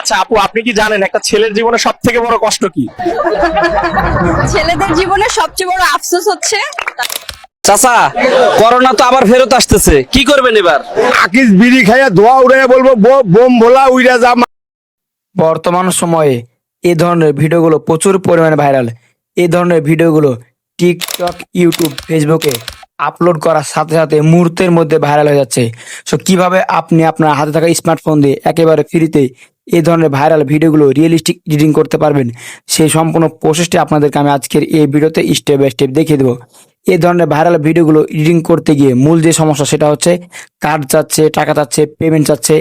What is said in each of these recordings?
আচ্ছা আপু আপনি কি জানেন একটা ছেলের জীবনে সব থেকে বড় কষ্ট কি? ছেলেদের জীবনে সবচেয়ে বড় আফসোস হচ্ছে চাচা করোনা তো আবার ফেরত আসতেছে। কি করবেন এবার? আকিস বিড়ি খাইয়া ধোয়া উড়ে বলব বোম ভোলা উইরা যা বর্তমান সময়ে এই ধরনের ভিডিওগুলো প্রচুর পরিমাণে ভাইরাল। এই ধরনের ভিডিওগুলো টিকটক ইউটিউব ফেসবুকে আপলোড করার সাথে সাথে মুহূর্তের মধ্যে ভাইরাল হয়ে যাচ্ছে। সো কীভাবে আপনি আপনার হাতে থাকা স্মার্টফোন দিয়ে একেবারে ফ্রিতে এই ধরনের ভাইরাল ভিডিওগুলো রিয়েলিস্টিক এডিটিং করতে পারবেন। সেই সম্পূর্ণ প্রসেসটি আপনাদেরকে আমি আজকের এই ভিডিওতে স্টেপ বাই স্টেপ দেখিয়ে দেবো। এই ধরনের ভাইরাল ভিডিওগুলো এডিটিং করতে গিয়ে মূল যে সমস্যা সেটা হচ্ছে কার্ড চাচ্ছে টাকা চাচ্ছে পেমেন্ট চাচ্ছে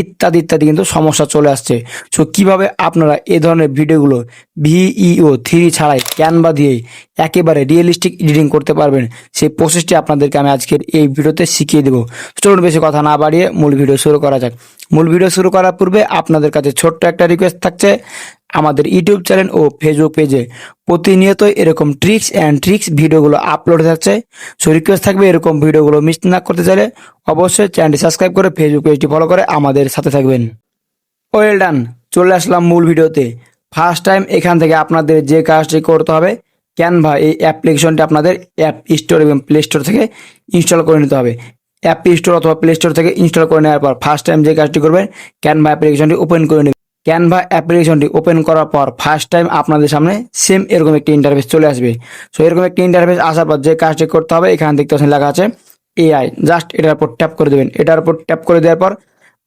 ইত্যাদি ইত্যাদি কিন্তু সমস্যা চলে আসছে। সো কীভাবে আপনারা এ ধরনের ভিডিওগুলো ভিইও থ্রি ছাড়াই ক্যানভা দিয়ে একেবারে রিয়েলিস্টিক এডিটিং করতে পারবেন, সেই প্রসেসটি আপনাদেরকে আমি আজকের এই ভিডিওতে শিখিয়ে দেবো। চলুন বেশি কথা না বাড়িয়ে মূল ভিডিও শুরু করা যাক। মূল ভিডিও শুরু করার পূর্বে আপনাদের কাছে ছোট্ট একটা রিকোয়েস্ট থাকছে। আমাদের ইউটিউব চ্যানেল ও ফেসবুক পেজে প্রতিনিয়ত এরকম ট্রিক্স অ্যান্ড ট্রিক্স ভিডিওগুলো আপলোড থাকছে। সো রিকোয়েস্ট থাকবে এরকম ভিডিওগুলো মিস না করতে চাইলে অবশ্যই চ্যানেলটি সাবস্ক্রাইব করে ফেসবুক পেজটি ফলো করে আমাদের সাথে থাকবেন। ওয়েল ডান চলে আসলাম মূল ভিডিওতে। ফার্স্ট টাইম এখান থেকে আপনাদের যে কাজটি করতে হবে ক্যানভা এই অ্যাপ্লিকেশনটি আপনাদের অ্যাপ স্টোর এবং প্লে স্টোর থেকে ইনস্টল করে নিতে হবে। অ্যাপ স্টোর অথবা প্লে স্টোর থেকে ইনস্টল করে নেওয়ার পর ফার্স্ট টাইম যে কাজটি করবেন ক্যানভা অ্যাপ্লিকেশনটি ওপেন করে নেবেন। ক্যানভা অ্যাপ্লিকেশনটি ওপেন করার পর ফার্স্ট টাইম আপনাদের সামনে সেম এরকম একটি ইন্টারফেস চলে আসবে। সো এরকম একটি ইন্টারফেস আসার পর যে কাজটি করতে হবে, এখানে দেখতে পাচ্ছেন লেখা আছে এআই জাস্ট এটার উপর ট্যাপ করে দেবেন। এটার উপর ট্যাপ করে দেওয়ার পর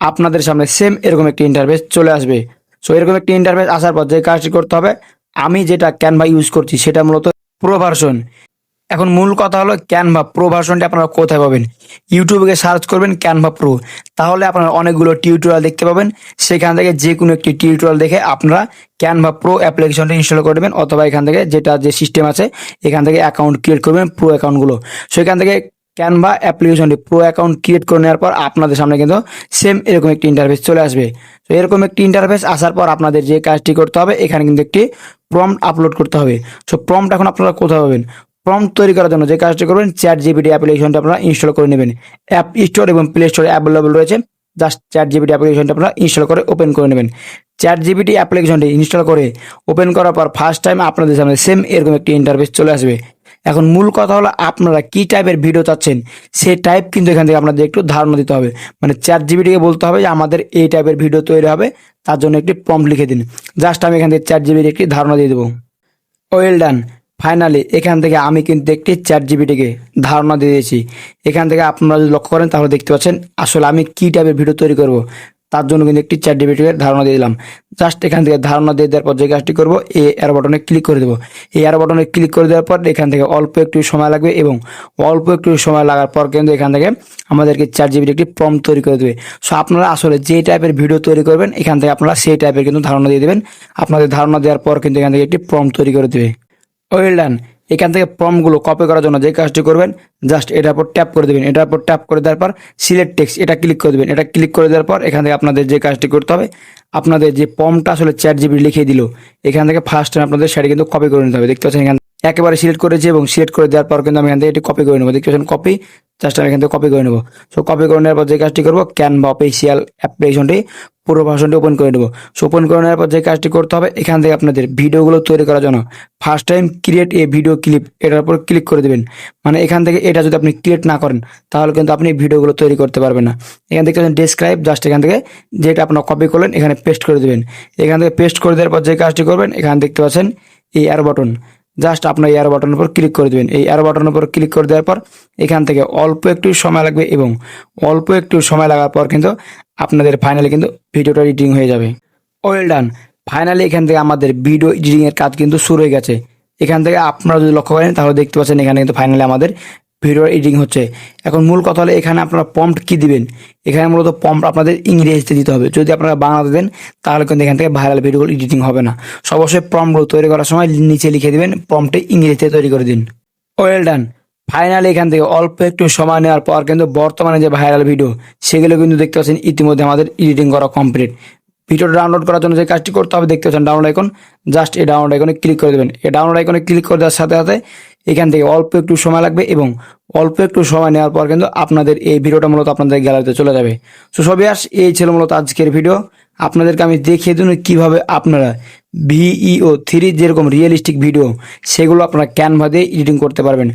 আপনাদের সামনে সেম এরকম একটি ইন্টারফেস চলে আসবে। সো এরকম একটি ইন্টারফেস আসার পর যে কাজটি করতে হবে, আমি যেটা ক্যানভা ইউজ করছি, সেটা মূলত প্রো ভার্সন এখন মূল কথা হলো ক্যানভা প্রো ভার্সনটি আপনারা কোথায় পাবেন? ইউটিউবে সার্চ করবেন ক্যানভা প্রো তাহলে আপনারা অনেকগুলো টিউটোরিয়াল দেখতে পাবেন। সেখান থেকে যে কোনো একটি টিউটোরিয়াল দেখে আপনারা ক্যানভা প্রো অ্যাপ্লিকেশনটি ইনস্টল করে দেবেন অথবা এখান থেকে যেটা যে সিস্টেম আছে, এখান থেকে অ্যাকাউন্ট ক্রিয়েট করবেন প্রো অ্যাকাউন্টগুলো সেখান থেকে ক্যানভা অ্যাপ্লিকেশনটি প্রো অ্যাকাউন্ট ক্রিয়েট করে নেওয়ার পর আপনাদের সামনে কিন্তু সেম এরকম একটি ইন্টারফেস চলে আসবে। তো এরকম একটি ইন্টারফেস আসার পর আপনাদের যে কাজটি করতে হবে, এখানে কিন্তু একটি প্রম্পট আপলোড করতে হবে। সো প্রম্পট এখন আপনারা কোথায় পাবেন? প্রম্পট তৈরি করার জন্য যে কাজটি করবেন চ্যাট জিপিটি অ্যাপ্লিকেশনটা আপনারা ইনস্টল করে নেবেন। অ্যাপ স্টোর এবং প্লে স্টোরে অ্যাভেলেবল রয়েছে। জাস্ট চ্যাট জিপিটি অ্যাপ্লিকেশনটা আপনারা ইনস্টল করে ওপেন করে নেবেন। চ্যাট জিপিটি অ্যাপ্লিকেশনটি ইনস্টল করে ওপেন করার পর ফার্স্ট টাইম আপনাদের সামনে সেম এরকম একটি ইন্টারফেস চলে আসবে। এখন মূল কথা হলো আপনারা কি টাইপের ভিডিও চাচ্ছেন? সেই টাইপ কিন্তু এখান থেকে আপনাদের একটু ধারণা দিতে হবে। মানে চ্যাট জিবিটিকে বলতে হবে যে আমাদের এই টাইপের ভিডিও তৈরি হবে, তার জন্য একটি প্রম্পট লিখে দিন। জাস্ট আমি এখান থেকে চ্যাট জিবির একটি ধারণা দিয়ে দেবো। ওয়েল ডান ফাইনালি এখান থেকে আমি কিন্তু একটি চ্যাট জিবিটিকে ধারণা দিয়ে দিয়েছি। এখান থেকে আপনারা যদি লক্ষ্য করেন, তাহলে দেখতে পাচ্ছেন, আসলে আমি কি টাইপের ভিডিও তৈরি করব, তার জন্য কিন্তু একটি চ্যাট জিবিটিকে ধারণা দিয়ে দিলাম। জাস্ট এখান থেকে ধারণা দিয়ে দেওয়ার পর যে কাজটি করব, এই এয়ার বাটনে ক্লিক করে দেবো। এই এয়ার বাটনে ক্লিক করে দেওয়ার পর এখান থেকে অল্প একটু সময় লাগবে এবং অল্প একটু সময় লাগার পর কিন্তু এখান থেকে আমাদেরকে চার জিবির একটি প্রম তৈরি করে দেবে। সো আপনারা আসলে যে টাইপের ভিডিও তৈরি করবেন, এখান থেকে আপনারা সেই টাইপের কিন্তু ধারণা দিয়ে দেবেন। আপনাদের ধারণা দেওয়ার পর কিন্তু এখান থেকে একটি প্রম তৈরি করে দেবে। Well done. এখান থেকে ফর্মগুলো কপি করার জন্য যে কাজটি করবেন জাস্ট এটার উপর ট্যাপ করে দেবেন। এটার উপর ট্যাপ করে দেওয়ার পর সিলেক্ট টেক্সট এটা ক্লিক করে দেবেন। এটা ক্লিক করে দেওয়ার পর এখান থেকে আপনাদের যে কাজটি করতে হবে, আপনাদের যে ফর্মটা আসলে চ্যাট জিবি লিখে দিল, এখান থেকে ফার্স্ট টাইম আপনাদের সেটা কিন্তু কপি করে নিতে হবে। দেখতে পাচ্ছেন এখান একেবারে সিলেক্ট করেছি এবং সিলেক্ট করে দেওয়ার পর কিন্তু আমি এখান থেকে এটি কপি করে নেব। দেখতে পাচ্ছেন কপি জাস্ট আমি এখান থেকে কপি করে নেব। সো কপি করে নেওয়ার পর যে কাজটি করব ক্যানভা অফিসিয়াল অ্যাপ্লিকেশনটি পুরো ভার্সনটি ওপেন করে নেব। সো ওপেন করে নেওয়ার পর যে কাজটি করতে হবে, এখান থেকে আপনাদের ভিডিওগুলো তৈরি করার জন্য first time create a video clip এটার উপর ক্লিক করে দেবেন। মানে এখান থেকে এটা যদি আপনি ক্রিয়েট না করেন, তাহলে কিন্তু আপনি ভিডিওগুলো তৈরি করতে পারবেন না। এখান থেকে ডেসক্রাইব জাস্ট এখান থেকে যেটা আপনার কপি করলেন, এখানে পেস্ট করে দেবেন। এখান থেকে পেস্ট করে দেওয়ার পর যে কাজটি করবেন, এখানে দেখতে পাচ্ছেন এই এয়ার বাটন জাস্ট আপনার এয়ার বাটনের উপর ক্লিক করে দেবেন। এই এয়ার বাটনের উপর ক্লিক করে দেওয়ার পর এখান থেকে অল্প একটু সময় লাগবে এবং অল্প একটু সময় লাগার পর কিন্তু আপনাদের ফাইনালি কিন্তু ভিডিওটা এডিটিং হয়ে যাবে। ওয়েল ডান ফাইনালি এখান থেকে আমাদের ভিডিও এডিটিংয়ের কাজ কিন্তু শুরু হয়ে গেছে। এখান থেকে আপনারা যদি লক্ষ্য করেন তাহলে দেখতে পাচ্ছেন এখানে কিন্তু ফাইনালি আমাদের ভিডিও এডিটিং হচ্ছে। এখন মূল কথা হলো এখানে আপনারা পম্পট কি দিবেন? এখানে মূলত পম্প আপনাদের ইংরেজিতে দিতে হবে। যদি আপনারা বাংলাতে দেন, তাহলে কিন্তু এখান থেকে ভাইরাল ভিডিওগুলো এডিটিং হবে না। অবশ্যই প্রম্পটগুলো তৈরি করার সময় নিচে লিখে দিবেন প্রম্পটে ইংরেজিতে তৈরি করে দিন। ওয়েল ডান ফাইনালি এখান থেকে অল্প একটু সময় নেওয়ার পর কিন্তু বর্তমানে যে ভাইরাল ভিডিও সেগুলো কিন্তু দেখতে পাচ্ছেন ইতিমধ্যে আমাদের এডিটিং করা কমপ্লিট ভিডিও ডাউনলোড করার জন্য যে কাজটি করতে হবে, দেখতে পাচ্ছেন ডাউনলোড আইকন জাস্ট এই ডাউনলোড আইকনে ক্লিক করে দেবেন। এই ডাউনলোড আইকনে ক্লিক করে দেওয়ার সাথে সাথে এখান থেকে অল্প একটু সময় লাগবে এবং অল্প একটু সময় নেওয়ার পর কিন্তু আপনাদের এই ভিডিওটা মূলত আপনাদের গ্যালারিতে চলে যাবে। সো সবই আস এই ছিল মূলত আজকের ভিডিও। আপনাদেরকে আমি দেখিয়ে দিন কীভাবে আপনারা ভিইও থ্রি যেরকম রিয়েলিস্টিক ভিডিও সেগুলো আপনারা ক্যানভা দিয়ে এডিটিং করতে পারবেন।